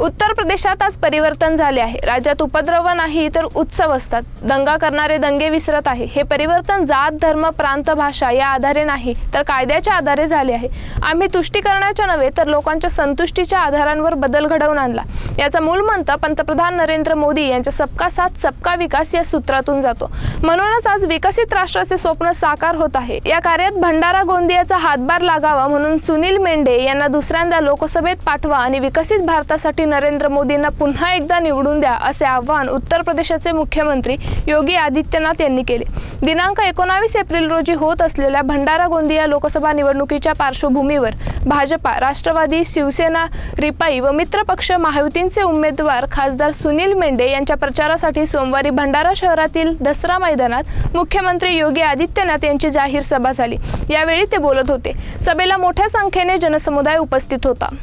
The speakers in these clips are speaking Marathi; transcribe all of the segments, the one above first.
उत्तर प्रदेशात आज परिवर्तन झाले आहे. राज्यात उपद्रव नाही तर उत्सव असतात. दंगा करणारे दंगे विसरत आहे. हे परिवर्तन जात धर्म प्रांत भाषा या आधारे नाही तर कायद्याच्या आधारे झाले आहे. आम्ही तुष्टीकरणाच्या नव्हे तर लोकांच्या संतुष्टीच्या आधारांवर बदल घडवून आणला. याचा मूलमंत पंतप्रधान नरेंद्र मोदी यांच्या सबका साथ सबका विकास या सूत्रातून जातो. म्हणूनच आज विकसित राष्ट्राचे स्वप्न साकार होत आहे. या कार्यात भंडारा गोंदियाचा हातभार लागावा म्हणून सुनील मेंढे यांना दुसऱ्यांदा लोकसभेत पाठवा आणि विकसित भारतासाठी नरेंद्र मोदींना पुन्हा एकदा निवडून द्या असे आवाहन उत्तर प्रदेशाचे मुख्यमंत्री योगी आदित्यनाथ यांनी केले. दिनांक एकोणावीस एप्रिल रोजी होत असलेल्या भंडारा गोंदिया लोकसभा निवडणुकीच्या पार्श्वभूमीवर भाजपा राष्ट्रवादी शिवसेना रिपाई व मित्र पक्ष महायुतींचे उमेदवार खासदार सुनील मेंढे यांच्या प्रचारासाठी सोमवारी भंडारा शहरातील दसरा मैदानात मुख्यमंत्री योगी आदित्यनाथ यांची जाहीर सभा झाली. यावेळी ते बोलत होते. सभेला मोठ्या संख्येने जनसमुदाय उपस्थित होता.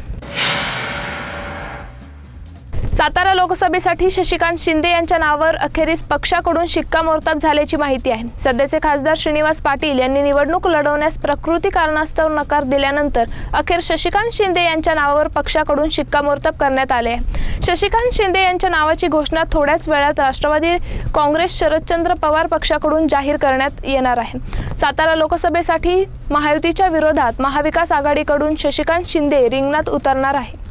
सातारा लोकसभेसाठी शशिकांत शिंदे यांच्या नावावर अखेरीस पक्षाकडून शिक्कामोर्तब झाल्याची माहिती आहे. सध्याचे खासदार श्रीनिवास पाटील यांनी निवडणूक लढवण्यास प्रकृती कारणास्तव नकार दिल्यानंतर अखेर शशिकांत शिंदे यांच्या नावावर पक्षाकडून शिक्कामोर्तब करण्यात आले आहे. शशिकांत शिंदे यांच्या नावाची घोषणा थोड्याच वेळात राष्ट्रवादी काँग्रेस शरदचंद्र पवार पक्षाकडून जाहीर करण्यात येणार आहे. सातारा लोकसभेसाठी महायुतीच्या विरोधात महाविकास आघाडीकडून शशिकांत शिंदे रिंगणात उतरणार आहे.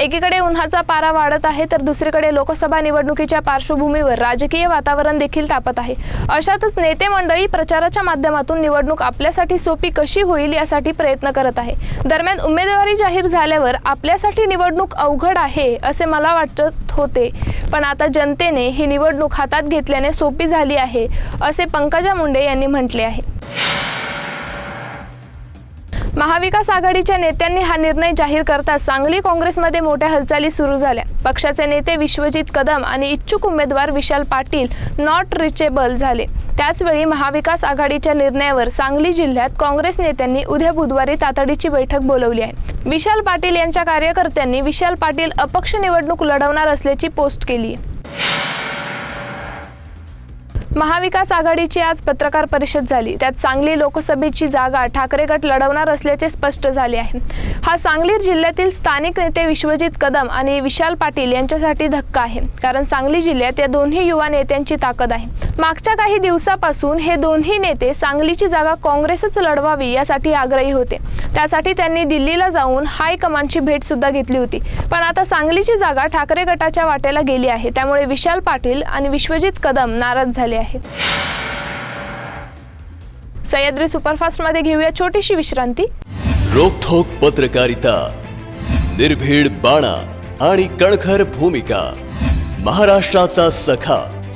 एकीकडे उन्हाचा पारा वाढत आहे तर दुसरीकडे लोकसभा निवडणुकीच्या पार्श्वभूमीवर राजकीय वातावरण देखील तापत आहे. अशातच नेते मंडळी प्रचाराच्या माध्यमातून निवडणूक आपल्यासाठी सोपी कशी होईल यासाठी प्रयत्न करत आहे. दरम्यान उमेदवारी जाहीर झाल्यावर आपल्यासाठी निवडणूक अवघड आहे असे मला वाटत होते. पण आता जनतेने ही निवडणूक हातात घेतल्याने सोपी झाली आहे असे पंकजा मुंडे यांनी म्हटले आहे. महाविकास आघाडीच्या नेत्यांनी हा निर्णय जाहीर करताच सांगली काँग्रेसमध्ये मोठ्या हालचाली सुरू झाल्या. पक्षाचे नेते विश्वजित कदम आणि इच्छुक उमेदवार विशाल पाटील नॉट रिचेबल झाले. त्याचवेळी महाविकास आघाडीच्या निर्णयावर सांगली जिल्ह्यात काँग्रेस नेत्यांनी उद्या बुधवारी तातडीची बैठक बोलवली आहे. विशाल पाटील यांच्या कार्यकर्त्यांनी विशाल पाटील अपक्ष निवडणूक लढवणार असल्याची पोस्ट केली आहे. महाविकास आघाडीची आज पत्रकार परिषद झाली. त्यात सांगली लोकसभेची जागा ठाकरे गट लढवणार असल्याचे स्पष्ट झाले आहे. हा सांगली जिल्ह्यातील स्थानिक नेते विश्वजित कदम आणि विशाल पाटील यांच्यासाठी धक्का आहे. कारण सांगली जिल्ह्यात या दोन्ही युवा नेत्यांची ताकद आहे. मागच्या काही दिवसापासून हे दोन्ही नेते सांगलीची जागा काँग्रेसच लढवावी यासाठी आग्रही होते. त्यासाठी त्यांनी दिल्लीला जाऊन हायकमांडची भेट सुद्धा घेतली होती. पण आता सांगलीची जागा ठाकरे गटाच्या वाट्याला गेली आहे. त्यामुळे विशाल पाटील आणि विश्वजित कदम नाराज झाले आहेत. सह्याद्री सुपरफास्टमध्ये घेऊया छोटीशी विश्रांती. रोखोक पत्रकारिता निर्भीड बाणा आणि कणखर भूमिका महाराष्ट्राचा सखा.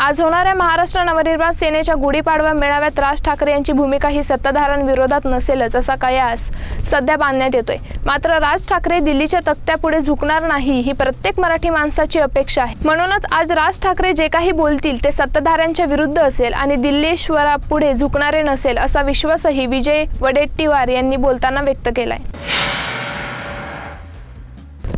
आज होणाऱ्या महाराष्ट्र नवनिर्माण सेनेच्या गुढीपाडवा मेळाव्यात राज ठाकरे यांची भूमिका ही सत्ताधाऱ्यांविरोधात नसेलच असा कयास सध्या बांधण्यात येतोय. मात्र राज ठाकरे दिल्लीच्या तक्त्यापुढे झुकणार नाही ही प्रत्येक मराठी माणसाची अपेक्षा आहे. म्हणूनच आज राज ठाकरे जे काही बोलतील ते सत्ताधाऱ्यांच्या विरुद्ध असेल आणि दिल्लीश्वरापुढे झुकणारे नसेल असा विश्वासही विजय वडेट्टीवार यांनी बोलताना व्यक्त केलाय.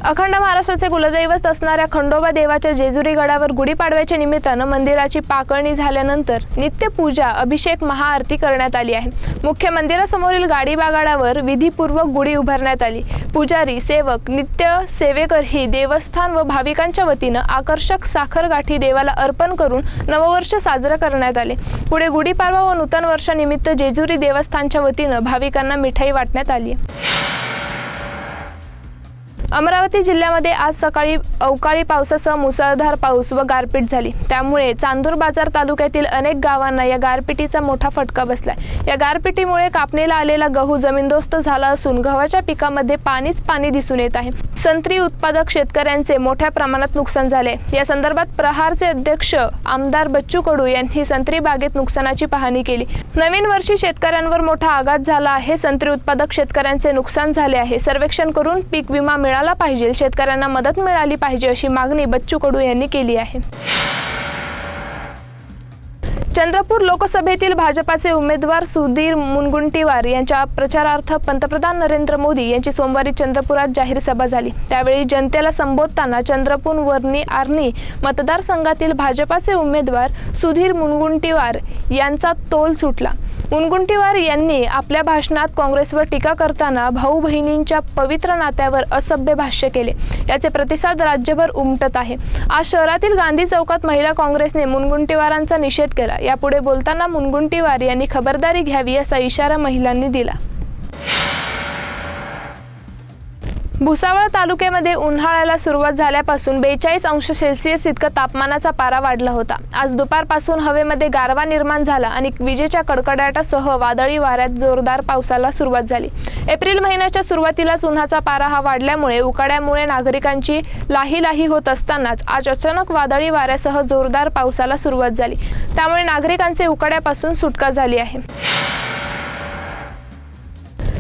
अखंड महाराष्ट्राचे कुलदैवत असणाऱ्या खंडोबा देवाच्या जेजुरी गडावर गुढीपाडव्याच्या निमित्तानं मंदिराची पाकळणी झाल्यानंतर नित्यपूजा अभिषेक महाआरती करण्यात आली आहे. मुख्य मंदिरासमोरील गाडी बागाडावर विधीपूर्वक गुढी उभारण्यात आली. पुजारी सेवक नित्य सेवेकरही देवस्थान व भाविकांच्या वतीनं आकर्षक साखर गाठी देवाला अर्पण करून नववर्ष साजरं करण्यात आले. पुढे गुढीपाडवा व नूतन वर्षानिमित्त जेजुरी देवस्थानच्या वतीनं भाविकांना मिठाई वाटण्यात आली अमरावती जिल्ह्यामध्ये आज सकाळी अवकाळी पावसासह मुसळधार पाऊस व गारपीट झाली. त्यामुळे चांदूर बाजार तालुक्यातील अनेक गावांना या गारपिटीचा मोठा फटका बसलाय. या गारपिटीमुळे कापणीला आलेला गहू जमीनदोस्त झाला असून गव्हाच्या पिकामध्ये पाणीच पाणी दिसून येत आहे. संत्री उत्पादक शेतकऱ्यांचे मोठ्या प्रमाणात नुकसान झाले. या संदर्भात प्रहारचे अध्यक्ष आमदार बच्चू कडू यांनी संत्री बागेत नुकसानाची पाहणी केली. नवीन वर्षी शेतकऱ्यांवर मोठा आघात झाला आहे. संत्री उत्पादक शेतकऱ्यांचे नुकसान झाले आहे. सर्वेक्षण करून पीक विमा मिळाला पाहिजे. शेतकऱ्यांना मदत मिळाली पाहिजे अशी मागणी बच्चू कडू यांनी केली आहे. चंद्रपूर लोकसभेतील भाजपाचे उमेदवार सुधीर मुनगुंटीवार यांच्या प्रचारार्थ पंतप्रधान नरेंद्र मोदी यांची सोमवारी चंद्रपुरात जाहीर सभा झाली. त्यावेळी जनतेला संबोधताना चंद्रपूर वर्णी आर्णी मतदारसंघातील भाजपाचे उमेदवार सुधीर मुनगुंटीवार यांचा तोल सुटला. मुनगुंटीवार यांनी आपल्या भाषणात काँग्रेसवर टीका करताना भाऊ बहिणींच्या पवित्र नात्यावर असभ्य भाष्य केले. याचे प्रतिसाद राज्यभर उमटत आहे. आज शहरातील गांधी चौकात महिला काँग्रेसने मुनगुंटीवारांचा निषेध केला. यापुढे बोलताना मुनगुंटीवार यांनी खबरदारी घ्यावी असा इशारा महिलांनी दिला. भुसावळ तालुक्यामध्ये उन्हाळ्याला सुरुवात झाल्यापासून बेचाळीस अंश सेल्सिअस इतका तापमानाचा पारा वाढला होता. आज दुपारपासून हवेमध्ये गारवा निर्माण झाला आणि विजेच्या कडकडाटासह वादळी वाऱ्यात जोरदार पावसाला सुरुवात झाली. एप्रिल महिन्याच्या सुरुवातीलाच उन्हाचा पारा हा वाढल्यामुळे उकाड्यामुळे नागरिकांची लाही लाही होत असतानाच आज अचानक वादळी वाऱ्यासह जोरदार पावसाला सुरुवात झाली. त्यामुळे नागरिकांचे उकाड्यापासून सुटका झाली आहे.